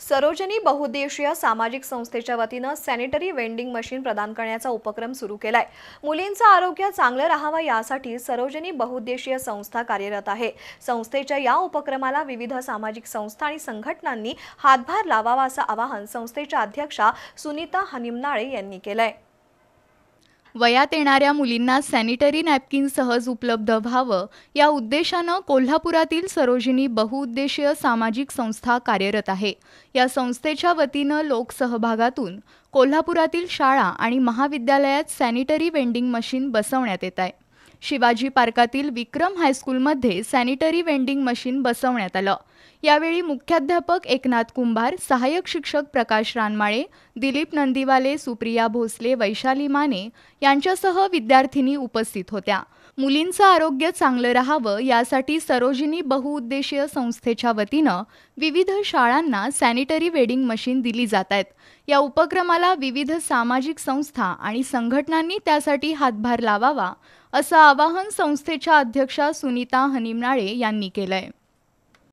सरोजनी बहुउद्देशीय सामाजिक संस्थेच्या वतीनं सॅनिटरी वेंडिंग मशीन प्रदान करण्याचा उपक्रम सुरू केलाय. मुलींचं आरोग्य चांगलं राहावं यासाठी सरोजनी बहुउद्देशीय संस्था कार्यरत आहे. संस्थेच्या या उपक्रमाला विविध सामाजिक संस्था आणि संघटनांनी हातभार लावावा असं आवाहन संस्थेच्या अध्यक्षा सुनीता हनिमनाळे यांनी केलंय. वयात येणाऱ्या मुलींना सॅनिटरी नॅपकिन सहज उपलब्ध व्हावं या उद्देशानं कोल्हापुरातील सरोजिनी बहुउद्देशीय सामाजिक संस्था कार्यरत आहे. या संस्थेच्या वतीनं लोकसहभागातून कोल्हापुरातील शाळा आणि महाविद्यालयात सॅनिटरी वेंडिंग मशीन बसवण्यात येत आहे. शिवाजी पार्कातील विक्रम हायस्कूलमध्ये सॅनिटरी वेंडिंग मशीन बसवण्यात आलं. यावेळी मुख्याध्यापक एकनाथ कुंभार सहाय्यक शिक्षक प्रकाश रानमाळे दिलीप नंदीवाले सुप्रिया भोसले वैशाली माने यांच्यासह विद्यार्थिनी उपस्थित होत्या. मुलींचं आरोग्य चांगलं राहावं यासाठी सरोजिनी बहुउद्देशीय संस्थेच्या वतीनं विविध शाळांना सॅनिटरी वेडिंग मशीन दिली जात आहेत. या उपक्रमाला विविध सामाजिक संस्था आणि संघटनांनी त्यासाठी हातभार लावावा असं आवाहन संस्थेच्या अध्यक्षा सुनीता हनिमनाळे यांनी केलंय.